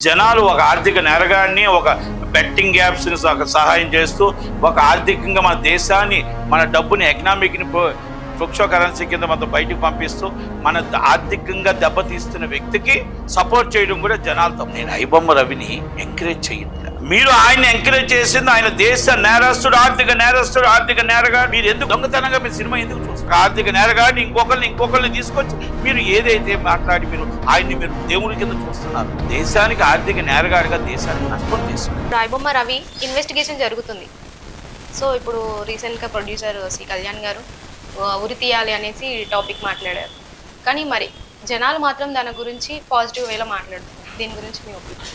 జనాలు ఒక ఆర్థిక నెరగాన్ని ఒక బెట్టింగ్ యాప్స్ని సహాయం చేస్తూ ఒక ఆర్థికంగా మన దేశాన్ని మన డబ్బుని ఎకనామిక్ని క్రిప్టో కరెన్సీ కింద మొత్తం బయటకు పంపిస్తూ మన ఆర్థికంగా దెబ్బతీస్తున్న వ్యక్తికి సపోర్ట్ చేయడం కూడా జనాలతో. నేను ఐబొమ్మ రవిని ఎంకరేజ్ చేయండి మీరు ఆయన ఎంకరేజ్ చేసింది ఆయన దేశ నేరస్తుడు ఆర్థిక నేరస్తుడు ఆర్థిక నేరగా మీరు ఎందుకు దొంగతనంగా మీరు సినిమా ఎందుకు చూస్తారు ఆర్థిక నేరగాడిని ఇంకొకరిని ఇంకొకరిని తీసుకొచ్చి మీరు ఏదైతే మాట్లాడి మీరు ఆయన్ని మీరు దేవుడి కింద చూస్తున్నారు దేశానికి ఆర్థిక నేరగాడిగా దేశానికి నష్టం చేస్తున్నారు. రాయబొమ్మ రవి ఇన్వెస్టిగేషన్ జరుగుతుంది. సో ఇప్పుడు రీసెంట్గా ప్రొడ్యూసర్ శ్రీ కళ్యాణ్ గారు ఉరి తీయాలి అనేసి టాపిక్ మాట్లాడారు. కానీ మరి జనాలు మాత్రం దాని గురించి పాజిటివ్ వేలో మాట్లాడుతున్నారు. దీని గురించి మీ ఒపీనియన్?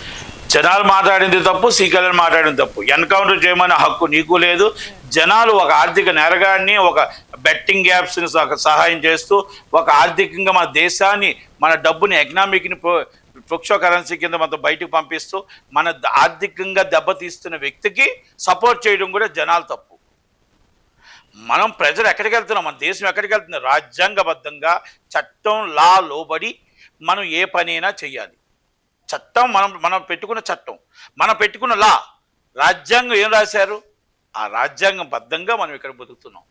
జనాలు మాట్లాడింది తప్పు సీకలను మాట్లాడింది తప్పు. ఎన్కౌంటర్ చేయమనే హక్కు నీకు లేదు. జనాలు ఒక ఆర్థిక నెరగాన్ని ఒక బెట్టింగ్ యాప్స్ని సహాయం చేస్తూ ఒక ఆర్థికంగా మన దేశాన్ని మన డబ్బుని ఎకనామిక్ని క్రిప్టో కరెన్సీ కింద మనతో బయటకు పంపిస్తూ మన ఆర్థికంగా దెబ్బతీస్తున్న వ్యక్తికి సపోర్ట్ చేయడం కూడా జనాలు తప్పు. మనం ప్రజలు ఎక్కడికి వెళ్తున్నాం? మన దేశం ఎక్కడికి వెళ్తుంది? రాజ్యాంగబద్ధంగా చట్టం లా లోబడి మనం ఏ పనైనా చెయ్యాలి. చట్టం మనం మనం పెట్టుకున్న చట్టం మనం పెట్టుకున్న లా. రాజ్యాంగం ఏం రాశారు? ఆ రాజ్యాంగం బద్ధంగా మనం ఇక్కడ బతుకుతున్నాం.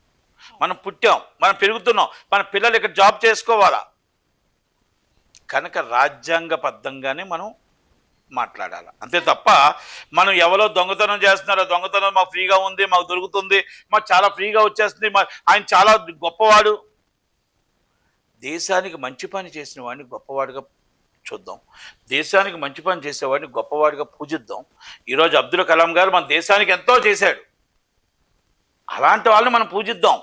మనం పుట్టాం మనం పెరుగుతున్నాం మన పిల్లలు ఇక్కడ జాబ్ చేసుకోవాలా? కనుక రాజ్యాంగబద్ధంగానే మనం మాట్లాడాలి. అంతే తప్ప మనం ఎవరో దొంగతనం చేస్తున్నారో దొంగతనం మాకు ఫ్రీగా ఉంది మాకు దొరుకుతుంది మాకు చాలా ఫ్రీగా వచ్చేస్తుంది మా ఆయన చాలా గొప్పవాడు. దేశానికి మంచి పని చేసిన వాడిని గొప్పవాడిగా చూద్దాం. దేశానికి మంచి పని చేసేవాడిని గొప్పవాడిగా పూజిద్దాం. ఈరోజు అబ్దుల్ కలాం గారు మన దేశానికి ఎంతో చేశాడు. అలాంటి వాళ్ళని మనం పూజిద్దాం.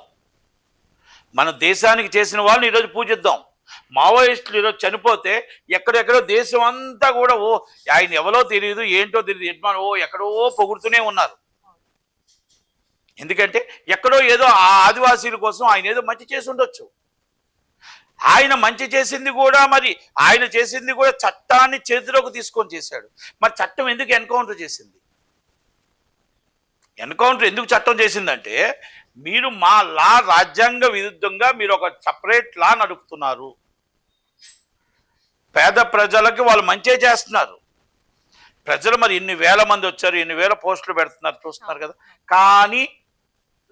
మన దేశానికి చేసిన వాళ్ళని ఈరోజు పూజిద్దాం. మావోయిస్టులు ఈరోజు చనిపోతే ఎక్కడెక్కడో దేశం అంతా కూడా ఓ ఆయన ఎవరో తెలియదు ఏంటో తెలియదు యజమాని ఓ ఎక్కడో పొగుడుతూనే ఉన్నారు. ఎందుకంటే ఎక్కడో ఏదో ఆ ఆదివాసీల కోసం ఆయన ఏదో మంచి చేసి ఉండొచ్చు. ఆయన మంచి చేసింది కూడా మరి ఆయన చేసింది కూడా చట్టాన్ని చేతిలోకి తీసుకొని చేశాడు. మరి చట్టం ఎందుకు ఎన్కౌంటర్ చేసింది? ఎన్కౌంటర్ ఎందుకు చట్టం చేసిందంటే మీరు మా లా రాజ్యాంగ విరుద్ధంగా మీరు ఒక సపరేట్ లా నడుపుతున్నారు. పేద ప్రజలకి వాళ్ళు మంచే చేస్తున్నారు. ప్రజలు మరి ఇన్ని వేల మంది వచ్చారు ఇన్ని వేల పోస్టులు పెడుతున్నారు చూస్తున్నారు కదా. కానీ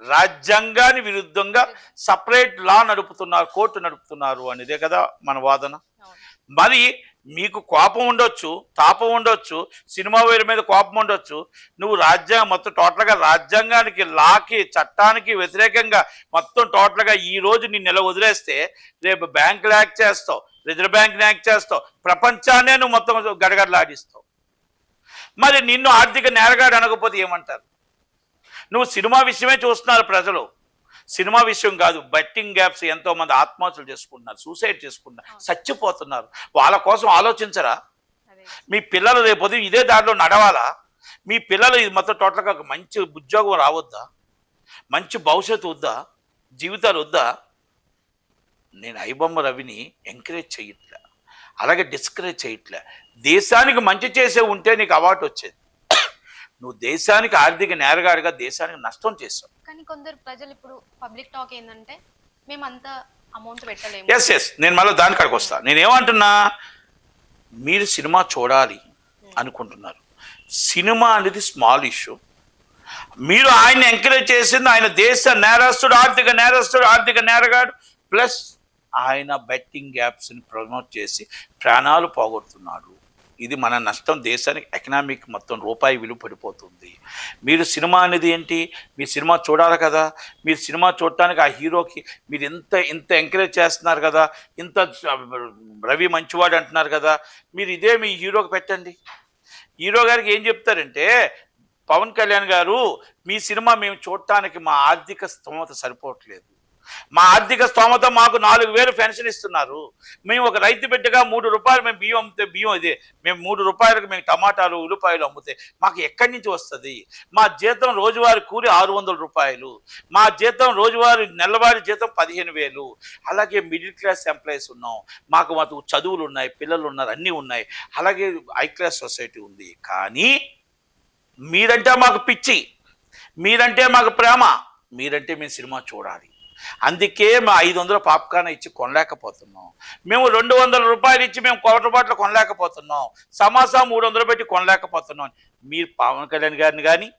రాజ్యాంగాన్ని విరుద్ధంగా సపరేట్ లా నడుపుతున్నారు కోర్టు నడుపుతున్నారు అనేదే కదా మన వాదన. మరి మీకు కోపం ఉండొచ్చు తాపం ఉండొచ్చు సినిమా వేరు మీద కోపం ఉండొచ్చు. నువ్వు రాజ్యాంగం మొత్తం టోటల్గా రాజ్యాంగానికి లాకి చట్టానికి వ్యతిరేకంగా మొత్తం టోటల్గా ఈ రోజు నిన్ను నెల వదిలేస్తే రేపు బ్యాంకులు యాక్ట్ చేస్తావు రిజర్వ్ బ్యాంక్ యాక్ట్ చేస్తావు ప్రపంచాన్నే నువ్వు మొత్తం గడగడలాడిస్తావు. మరి నిన్ను ఆర్థిక నేరగాడు అనకపోతే ఏమంటారు? నువ్వు సినిమా విషయమే చూస్తున్నారు ప్రజలు. సినిమా విషయం కాదు బెట్టింగ్ గ్యాప్స్ ఎంతో మంది ఆత్మహత్యలు చేసుకుంటున్నారు సూసైడ్ చేసుకుంటున్నారు చచ్చిపోతున్నారు. వాళ్ళ కోసం ఆలోచించరా? మీ పిల్లలు రేపు ఉదయం ఇదే దారిలో నడవాలా? మీ పిల్లలు ఇది మొత్తం టోటల్గా ఒక మంచి ఉద్యోగం రావద్దా? మంచి భవిష్యత్తు వద్దా? జీవితాలు వద్దా? నేను ఐబొమ్మ రవిని ఎంకరేజ్ చేయట్లే. అలాగే డిస్కరేజ్ చేయట్లే. దేశానికి మంచి చేసే ఉంటే నీకు అవార్డు వచ్చేది. నువ్వు దేశానికి ఆర్థిక నేరగాడిగా దేశానికి నష్టం చేసావు కానీ కొందరు ప్రజలు ఇప్పుడు పబ్లిక్ టాక్ ఏంటంటే మేము అంత అమౌంట్ పెట్టలేము. ఎస్ ఎస్ నేను మళ్ళీ దాని కాడికి వస్తా. నేను ఏమంటున్నా మీరు సినిమా చూడాలి అనుకుంటున్నారు. సినిమా అనేది స్మాల్ ఇష్యూ. మీరు ఆయన ఎంకరేజ్ చేసింది ఆయన దేశ నేరస్తుడు ఆర్థిక నేరస్తుడు ఆర్థిక నేరగాడు ప్లస్ ఆయన బెట్టింగ్ యాప్స్ని ప్రమోట్ చేసి ప్రాణాలు పోగొడుతున్నాడు. ఇది మన నష్టం దేశానికి ఎకనామిక్ మొత్తం రూపాయి విలువ పడిపోతుంది. మీరు సినిమా అనేది ఏంటి? మీ సినిమా చూడాలి కదా. మీరు సినిమా చూడటానికి ఆ హీరోకి మీరు ఇంత ఇంత ఎంకరేజ్ చేస్తున్నారు కదా. ఇంత రవి మంచివాడు అంటున్నారు కదా. మీరు ఇదే మీ హీరోకి పెట్టండి. హీరో గారికి ఏం చెప్తారంటే పవన్ కళ్యాణ్ గారు మీ సినిమా మేము చూడటానికి మా ఆర్థిక స్తోమత సరిపోవట్లేదు. మా ఆర్థిక స్తోమత మాకు నాలుగు వేలు పెన్షన్ ఇస్తున్నారు. మేము ఒక రైతు బిడ్డగా మూడు రూపాయలు మేము బియ్యం అమ్మితే బియ్యం ఇది. మేము మూడు రూపాయలకు మేము టమాటాలు ఉల్లిపాయలు అమ్మితే మాకు ఎక్కడి నుంచి వస్తుంది? మా జీతం రోజువారి కూలి ఆరు వందల రూపాయలు. మా జీతం రోజువారి నెలవారీ జీతం పదిహేను వేలు. అలాగే మిడిల్ క్లాస్ ఎంప్లాయీస్ ఉన్నాం. మాకు మాకు చదువులు ఉన్నాయి పిల్లలు ఉన్నారు అన్నీ ఉన్నాయి. అలాగే హై క్లాస్ సొసైటీ ఉంది. కానీ మీరంటే మాకు పిచ్చి. మీరంటే మాకు ప్రేమ. మీరంటే మేము సినిమా చూడాలి. అందుకే మా ఐదు వందలు పాప్కార్న్ ఇచ్చి కొనలేకపోతున్నాం. మేము రెండు వందల రూపాయలు ఇచ్చి మేము కోటి బాటిల్ కొనలేకపోతున్నాం. సమాసా మూడు వందలు పెట్టి కొనలేకపోతున్నాం. మీరు పవన్ కళ్యాణ్ గారిని కానీ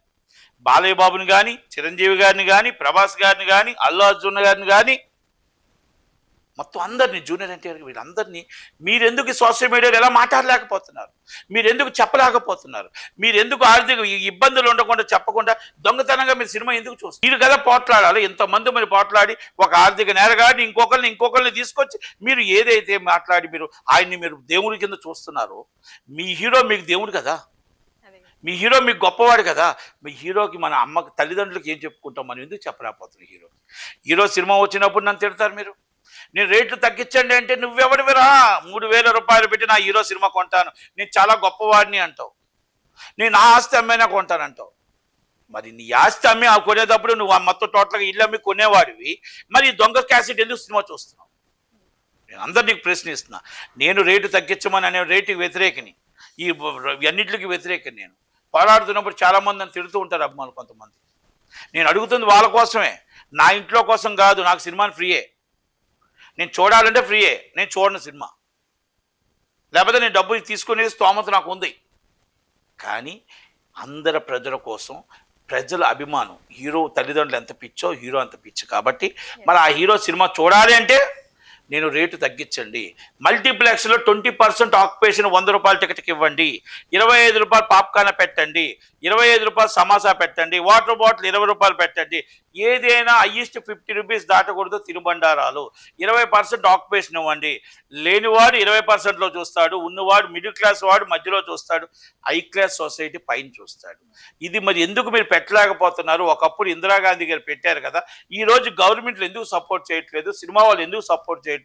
బాలయ్య బాబుని కానీ చిరంజీవి గారిని కానీ ప్రభాస్ గారిని కానీ అల్లు అర్జున్ గారిని కానీ మొత్తం అందరినీ జూనియర్ ఎన్టీఆర్ వీళ్ళందరినీ మీరు ఎందుకు సోషల్ మీడియాలో ఎలా మాట్లాడలేకపోతున్నారు? మీరు ఎందుకు చెప్పలేకపోతున్నారు? మీరు ఎందుకు ఆర్థిక ఇబ్బందులు ఉండకుండా చెప్పకుండా దొంగతనంగా మీరు సినిమా ఎందుకు చూస్తారు మీరు కదా పోట్లాడాలి ఎంతమంది మీరు పోట్లాడి ఒక ఆర్థిక నేరగాడిని ఇంకొకరిని ఇంకొకరిని తీసుకొచ్చి మీరు ఏదైతే మాట్లాడి మీరు ఆయన్ని మీరు దేవుడి కింద చూస్తున్నారో మీ హీరో మీకు దేవుడు కదా. మీ హీరో మీకు గొప్పవాడు కదా. మీ హీరోకి మన అమ్మకి తల్లిదండ్రులకి ఏం చెప్పుకుంటాం? మనం ఎందుకు చెప్పలేకపోతున్నాం హీరో హీరో సినిమా వచ్చినప్పుడు నన్ను తిడతారు మీరు. నేను రేట్లు తగ్గించండి అంటే నువ్వెవడివిరా? మూడు వేల రూపాయలు పెట్టి నా హీరో సినిమా కొంటాను. నేను చాలా గొప్పవాడిని అంటావు. నేను నా ఆస్తి అమ్మైనా కొంటానంటావు. మరి నీ ఆస్తి అమ్మి ఆ కొనేటప్పుడు నువ్వు ఆ మొత్తం టోటల్గా ఇల్లు అమ్మి కొనేవాడివి. మరి దొంగ క్యాసెట్ ఎందుకు సినిమా చూస్తున్నావు? నేను అందరు నీకు ప్రశ్నిస్తున్నా. నేను రేటు తగ్గించమని అనే రేటుకి వ్యతిరేకని. ఈ అన్నింటికి వ్యతిరేకం నేను. పోరాడుతున్నప్పుడు చాలామంది నన్ను తిడుతూ ఉంటారు అభిమానులు కొంతమంది. నేను అడుగుతుంది వాళ్ళ కోసమే. నా ఇంట్లో కోసం కాదు నాకు సినిమాని ఫ్రీయే. నేను చూడాలంటే ఫ్రీయే. నేను చూడను సినిమా. లేకపోతే నేను డబ్బులు తీసుకునే స్తోమత నాకు ఉంది. కానీ అందరి ప్రజల కోసం ప్రజల అభిమానం హీరో తల్లిదండ్రులు ఎంత పిచ్చో హీరో అంత పిచ్చి. కాబట్టి మరి ఆ హీరో సినిమా చూడాలి అంటే నేను రేటు తగ్గించండి. మల్టీప్లెక్స్లో ట్వంటీ పర్సెంట్ ఆక్యుపేషన్ వంద రూపాయల టికెట్కి ఇవ్వండి. ఇరవై ఐదు రూపాయలు పాప్కార్న్ పెట్టండి. ఇరవై ఐదు రూపాయలు సమోసా పెట్టండి. వాటర్ బాటిల్ ఇరవై రూపాయలు పెట్టండి. ఏదైనా హయ్యెస్ట్ ఫిఫ్టీ రూపీస్ దాటకూడదు తినుబండారాలు ఇరవై పర్సెంట్ ఆక్యుపేషన్ ఇవ్వండి. లేనివాడు ఇరవై పర్సెంట్లో చూస్తాడు. ఉన్నవాడు మిడిల్ క్లాస్ వాడు మధ్యలో చూస్తాడు. హై క్లాస్ సొసైటీ పైన చూస్తాడు. ఇది మరి ఎందుకు మీరు పెట్టలేకపోతున్నారు? ఒకప్పుడు ఇందిరాగాంధీ గారు పెట్టారు కదా. ఈ రోజు గవర్నమెంట్లు ఎందుకు సపోర్ట్ చేయట్లేదు? సినిమా వాళ్ళు ఎందుకు సపోర్ట్ చేయట్లేదు?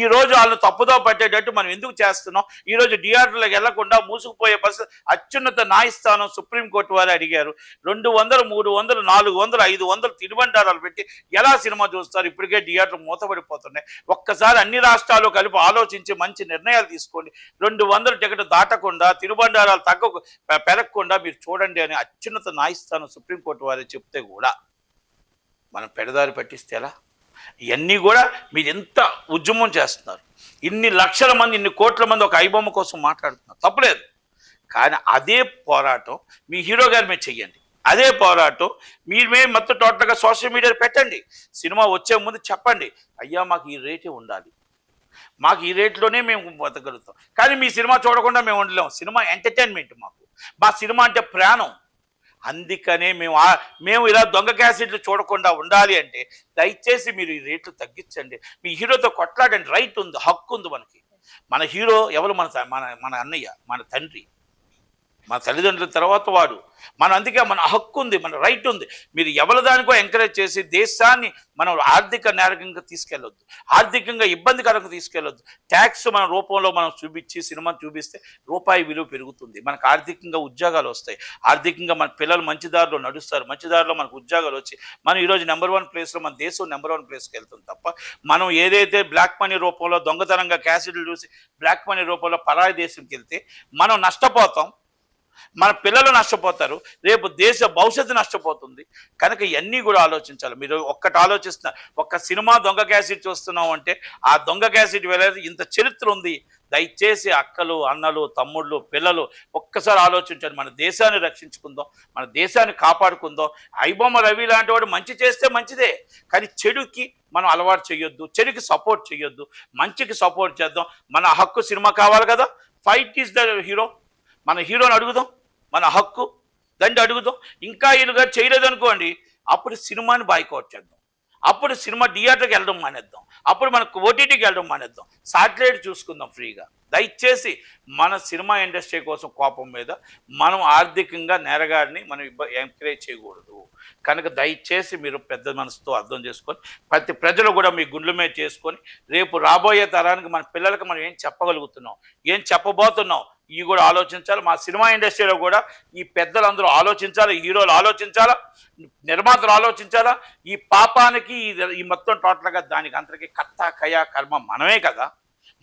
ఈ రోజు వాళ్ళు తప్పుదో పట్టేటట్టు మనం ఎందుకు చేస్తున్నాం? ఈ రోజు థియేటర్లకు వెళ్ళకుండా మూసుకుపోయే పరిస్థితి అత్యున్నత న్యాయస్థానం సుప్రీంకోర్టు వారు అడిగారు. రెండు వందలు మూడు వందలు నాలుగు వందలు ఐదు వందలు తినుబండారాలు పెట్టి ఎలా సినిమా చూస్తారు? ఇప్పటికే థియేటర్లు మూతపడిపోతున్నాయి. ఒక్కసారి అన్ని రాష్ట్రాలు కలిపి ఆలోచించి మంచి నిర్ణయాలు తీసుకోండి. రెండు వందల టికెట్ దాటకుండా తినుబండారాలు తగ్గ పెరగకుండా మీరు చూడండి అని అత్యున్నత న్యాయస్థానం సుప్రీంకోర్టు వారు చెప్తే కూడా మనం పెడదారి పట్టిస్తే ఎలా? ఇవన్నీ కూడా మీరు ఎంత ఉద్యమం చేస్తున్నారు? ఇన్ని లక్షల మంది ఇన్ని కోట్ల మంది ఒక ఐబొమ్మ కోసం మాట్లాడుతున్నారు. తప్పులేదు. కానీ అదే పోరాటం మీ హీరో గారి మీద చెయ్యండి. అదే పోరాటం మీరు మేము మొత్తం టోటల్గా సోషల్ మీడియాలో పెట్టండి. సినిమా వచ్చే ముందు చెప్పండి. అయ్యా మాకు ఈ రేటే ఉండాలి. మాకు ఈ రేట్లోనే మేము బతకగలుగుతాం. కానీ మీ సినిమా చూడకుండా మేము ఉండలేము సినిమా ఎంటర్టైన్మెంట్ మాకు. మా సినిమా అంటే ప్రాణం. అందుకనే మేము మేము ఇలా దొంగ క్యాసెట్లు చూడకుండా ఉండాలి అంటే దయచేసి మీరు ఈ రేట్లు తగ్గించండి. మీ హీరోతో కొట్లాడండి. రైట్ ఉంది హక్కు ఉంది మనకి. మన హీరో ఎవరు? మన మన మన అన్నయ్య మన తండ్రి. మన తల్లిదండ్రుల తర్వాత వాడు. మన అందుకే మన హక్కు ఉంది మన రైట్ ఉంది. మీరు ఎవరి దానికో ఎంకరేజ్ చేసి దేశాన్ని మనం ఆర్థిక నేరకంగా తీసుకెళ్ళొద్దు. ఆర్థికంగా ఇబ్బందికరంగా తీసుకెళ్ళొద్దు. ట్యాక్స్ మన రూపంలో మనం చూపించి సినిమా చూపిస్తే రూపాయి విలువ పెరుగుతుంది. మనకు ఆర్థికంగా ఉద్యోగాలు వస్తాయి. ఆర్థికంగా మన పిల్లలు మంచి దారిలో నడుస్తారు. మంచి దారిలో మనకు ఉద్యోగాలు వచ్చి మనం ఈరోజు నెంబర్ వన్ ప్లేస్లో మన దేశం నెంబర్ వన్ ప్లేస్కి వెళ్తుంది తప్ప మనం ఏదైతే బ్లాక్ మనీ రూపంలో దొంగతనంగా క్యాసిడ్లు చూసి బ్లాక్ మనీ రూపంలో పరాయి దేశంకి వెళ్తే మనం నష్టపోతాం. మన పిల్లలు నష్టపోతారు రేపు దేశ భవిష్యత్తు నష్టపోతుంది. కనుక ఇవన్నీ కూడా ఆలోచించాలి. మీరు ఒక్కటి ఆలోచిస్తున్నారు ఒక్క సినిమా దొంగ క్యాసెట్ చూస్తున్నాం అంటే ఆ దొంగ క్యాసెట్ వెళ్ళేది ఇంత చరిత్ర ఉంది. దయచేసి అక్కలు అన్నలు తమ్ముళ్ళు పిల్లలు ఒక్కసారి ఆలోచించండి. మన దేశాన్ని రక్షించుకుందాం మన దేశాన్ని కాపాడుకుందాం. ఐబొమ్మ రవి లాంటి వాడు మంచి చేస్తే మంచిదే. కానీ చెడుకి మనం అలవాటు చేయొద్దు చెడుకి సపోర్ట్ చేయొద్దు. మంచికి సపోర్ట్ చేద్దాం. మన హక్కు సినిమా కావాలి కదా. Fight is the hero. మన హీరోని అడుగుదాం మన హక్కు దండి అడుగుదాం. ఇంకా ఈయనగా చేయలేదు అనుకోండి అప్పుడు సినిమాని బాయ్కౌట్ చేద్దాం. అప్పుడు సినిమా థియేటర్కి వెళ్ళడం మానేద్దాం. అప్పుడు మనకు ఓటీటీకి వెళ్ళడం మానేద్దాం. సాటిలైట్ చూసుకుందాం ఫ్రీగా. దయచేసి మన సినిమా ఇండస్ట్రీ కోసం కోపం మీద మనం ఆర్థికంగా నేరగాడిని మనం ఎంకరేజ్ చేయకూడదు. కనుక దయచేసి మీరు పెద్ద మనసుతో అర్థం చేసుకొని ప్రతి ప్రజలు కూడా మీ గుండెల మీద చేసుకొని రేపు రాబోయే తరానికి మన పిల్లలకు మనం ఏం చెప్పగలుగుతున్నాం? ఏం చెప్పబోతున్నాం? ఇవి కూడా ఆలోచించాలి. మా సినిమా ఇండస్ట్రీలో కూడా ఈ పెద్దలందరూ ఆలోచించాలి హీరోలు ఆలోచించాలా నిర్మాతలు ఆలోచించాలా? ఈ పాపానికి ఈ- మొత్తం టోటల్గా దానికి అందరికీ కత్త కయ కర్మ మనమే కదా.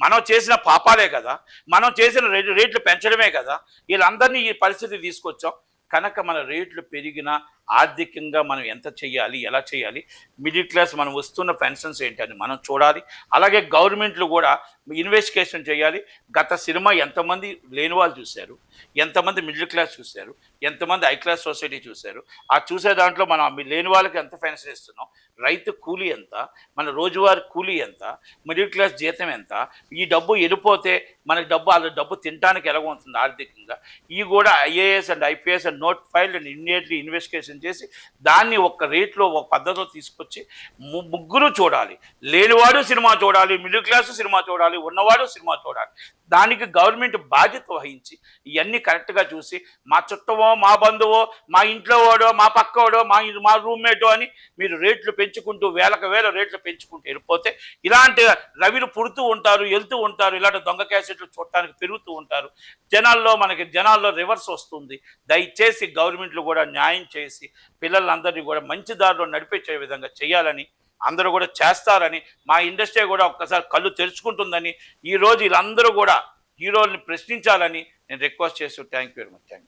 మనం చేసిన పాపాలే కదా. మనం చేసిన రేట్లు పెంచడమే కదా. వీళ్ళందరినీ ఈ పరిస్థితి తీసుకొచ్చాం. కనుక మన రేట్లు పెరిగినా ఆర్థికంగా మనం ఎంత చేయాలి ఎలా చేయాలి? మిడిల్ క్లాస్ మనం వస్తున్న పెన్షన్స్ ఏంటి అని మనం చూడాలి. అలాగే గవర్నమెంట్లు కూడా ఇన్వెస్టిగేషన్ చేయాలి. గత సినిమా ఎంతమంది లేని వాళ్ళు చూశారు? ఎంతమంది మిడిల్ క్లాస్ చూశారు? ఎంతమంది హై క్లాస్ సొసైటీ చూశారు? ఆ చూసే దాంట్లో మనం లేని వాళ్ళకి ఎంత పెన్షన్ ఇస్తున్నాం? రైతు కూలీ ఎంత? మన రోజువారి కూలీ ఎంత? మిడిల్ క్లాస్ జీతం ఎంత? ఈ డబ్బు వెళ్ళిపోతే మనకి డబ్బు వాళ్ళ డబ్బు తినడానికి ఎలాగ ఉంటుంది ఆర్థికంగా? ఈ కూడా IAS and IPS and note file and immediately investigation చేసి దాన్ని ఒక రేట్లో ఒక పద్ధతిలో తీసుకొచ్చి ము- ముగ్గురు చూడాలి. లేనివాడు సినిమా చూడాలి మిడిల్ క్లాస్ సినిమా చూడాలి ఉన్నవాడు సినిమా చూడాలి. దానికి గవర్నమెంట్ బాధ్యత వహించి ఇవన్నీ కరెక్ట్గా చూసి మా చుట్టమో మా బంధువో మా ఇంట్లో వాడో మా పక్కవాడో మా మా రూమ్మేటో అని మీరు రేట్లు పెంచుకుంటూ వేలకు వేల రేట్లు పెంచుకుంటూ వెళ్ళిపోతే ఇలాంటి రవిలు పుడుతూ ఉంటారు వెళ్తూ ఉంటారు ఇలాంటి దొంగ క్యాసెట్లు చూడటానికి పెరుగుతూ ఉంటారు. జనాల్లో మనకి జనాల్లో రివర్స్ వస్తుంది. దయచేసి గవర్నమెంట్లు కూడా న్యాయం చేసి పిల్లలందరినీ కూడా మంచి దారిలో నడిపించే విధంగా చేయాలని అందరూ కూడా చేస్తారని మా ఇండస్ట్రీ కూడా ఒక్కసారి కళ్ళు తెరుచుకుంటుందని ఈ రోజు వీళ్ళందరూ కూడా హీరోల్ని ప్రశ్నించాలని నేను రిక్వెస్ట్ చేస్తూ thank you very much. Thank you.